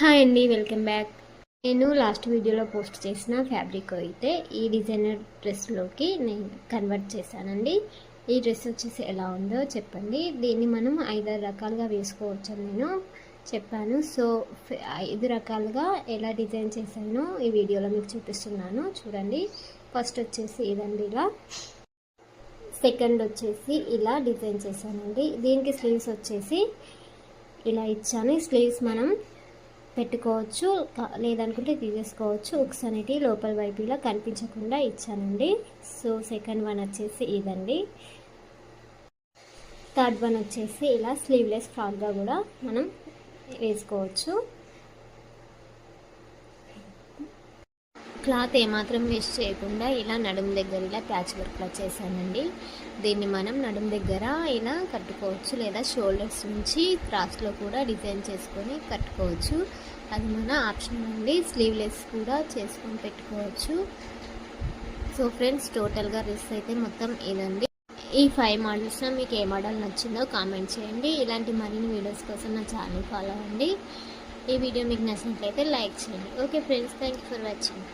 Hi అండి welcome back నేను last వీడియోలో పోస్ట్ చేసిన ఫ్యాబ్రిక్ అయితే ఈ డిజైనర్ డ్రెస్లోకి నేను కన్వర్ట్ చేశానండి. ఈ డ్రెస్ వచ్చేసి ఎలా ఉందో చెప్పండి. దీన్ని మనం ఐదారు రకాలుగా వేసుకోవచ్చు అని నేను చెప్పాను. సో ఐదు రకాలుగా ఎలా డిజైన్ చేశానో ఈ వీడియోలో మీకు చూపిస్తున్నాను. చూడండి. ఫస్ట్ వచ్చేసి ఇదండి ఇలా. సెకండ్ వచ్చేసి ఇలా డిజైన్ చేశానండి. దీనికి స్లీవ్స్ వచ్చేసి ఇలా ఇచ్చాను. స్లీవ్స్ మనం పెట్టుకోవచ్చు. లేదనుకుంటే తీసేసుకోవచ్చు. ఉక్స్ అనేది లోపల వైపు ఇలా కనిపించకుండా ఇచ్చానండి. సో సెకండ్ వన్ వచ్చేసి ఇదండి. థర్డ్ వన్ వచ్చేసి ఇలా స్లీవ్లెస్ ఫ్రాక్గా కూడా మనం వేసుకోవచ్చు. క్లాత్ ఏమాత్రం వేస్ట్ చేయకుండా ఇలా నడుము దగ్గర ఇలా ప్యాచ్ వర్క్లా చేశానండి. దీన్ని మనం నడుము దగ్గర ఇలా కట్టుకోవచ్చు లేదా షోల్డర్స్ నుంచి క్రాస్లో కూడా డిజైన్ చేసుకొని కట్టుకోవచ్చు. అది మన ఆప్షన్ అండి. స్లీవ్లెస్ కూడా చేసుకొని పెట్టుకోవచ్చు. సో ఫ్రెండ్స్ టోటల్గా డ్రెస్ అయితే మొత్తం ఇదండి. ఈ ఫైవ్ మోడల్స్లో మీకు ఏ మోడల్ నచ్చిందో కామెంట్ చేయండి. ఇలాంటి మరిన్ని వీడియోస్ కోసం నా ఛానల్ ఫాలో అవ్వండి. ఈ వీడియో మీకు నచ్చినట్లయితే లైక్ చేయండి. Okay friends thank for watching.